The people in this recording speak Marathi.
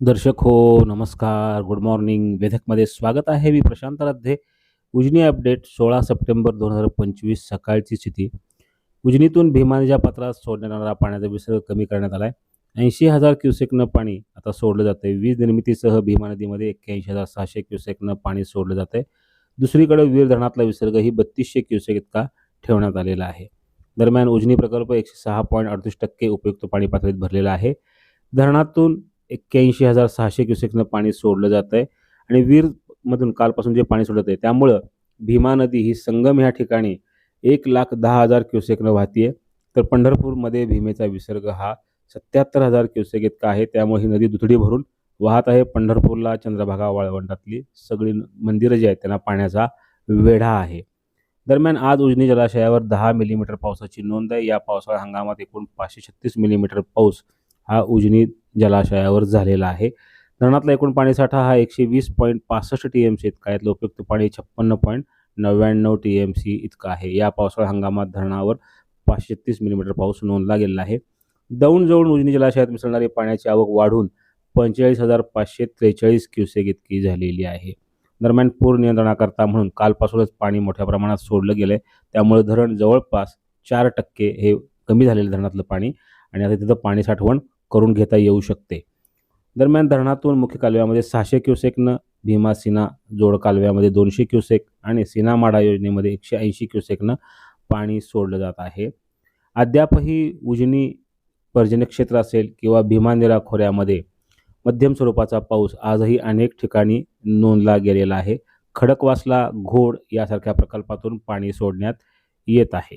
दर्शक हो नमस्कार. गुड मॉर्निंग वेधकमध्ये स्वागत आहे. मी प्रशांत राध्ये उजनी अपडेट सोळा सप्टेंबर दोन हजार पंचवीस सकाळची स्थिती. उजनीतून भीमानीच्या पात्रात सोडण्यात येणारा पाण्याचा विसर्ग कमी करण्यात आला आहे ऐंशी हजार क्युसेकनं पाणी आता सोडलं जातं आहे वीज निर्मितीसह भीमा नदीमध्ये एक्क्याऐंशी हजार सहाशे क्युसेकनं पाणी सोडलं जातं आहे दुसरीकडे वीर धरणातला विसर्ग ही बत्तीसशे क्युसेक इतका ठेवण्यात आलेला आहे. दरम्यान उजनी प्रकल्प एकशे सहा पॉईंट अडतीस टक्के उपयुक्त पाणी पातळीत भरलेला आहे. धरणातून एक्क्याऐंशी हजार सहाशे क्युसेक्सनं पाणी सोडलं जातं आहे आणि वीरमधून कालपासून जे पाणी सोडत आहे त्यामुळं भीमा नदी ही संगम ह्या ठिकाणी एक लाख दहा हजार क्युसेकनं वाहतीये. तर पंढरपूरमध्ये भीमेचा विसर्ग हा सत्याहत्तर हजार क्युसेक इतका आहे. त्यामुळे ही नदी दुथडी भरून वाहत आहे पंढरपूरला चंद्रभागा वाळवंटातली सगळी न- मंदिरं जी आहेत त्यांना पाण्याचा वेढा आहे. दरम्यान आज उजनी जलाशयावर दहा मिलीमीटर पावसाची नोंद आहे. या पावसाळा हंगामात एकूण पाचशे छत्तीस मिलीमीटर पाऊस हा उजनी जलाशयावर झालेला आहे. धरणातला एकूण पाणीसाठा हा एकशे वीस पॉईंट पासष्ट टी एम सी इतका आहे. उपयुक्त पाणी छप्पन्न पॉईंट नव्याण्णव टी एम सी इतका आहे. या पावसाळा हंगामात धरणावर पाचशे तीस मिलीमीटर पाऊस नोंदला गेलेला आहे. दौंडजवळ उजनी जलाशयात मिसळणारी पाण्याची आवक वाढून पंचेचाळीस हजार पाचशे त्रेचाळीस क्युसेक इतकी झालेली आहे. दरम्यान पूर नियंत्रणाकरता म्हणून कालपासूनच पाणी मोठ्या प्रमाणात सोडलं गेलं आहे त्यामुळे धरण जवळपास चार टक्के हे कमी झालेलं धरणातलं पाणी आणि आता तिथं पाणी साठवण करून घेता येऊ शकते. दरम्यान धरणातून मुख्य कालव्यामध्ये सहाशे क्युसेकनं भीमा सिना जोड कालव्यामध्ये दोनशे क्युसेक आणि सिनामाडा योजनेमध्ये एकशे ऐंशी क्युसेकनं पाणी सोडलं जात आहे. अद्यापही उजनी पर्जन्य क्षेत्र असेल किंवा भीमानिरा खोऱ्यामध्ये मध्यम स्वरूपाचा पाऊस आजही अनेक ठिकाणी नोंदला गेलेला आहे. खडकवासला घोड यासारख्या प्रकल्पातून पाणी सोडण्यात येत आहे.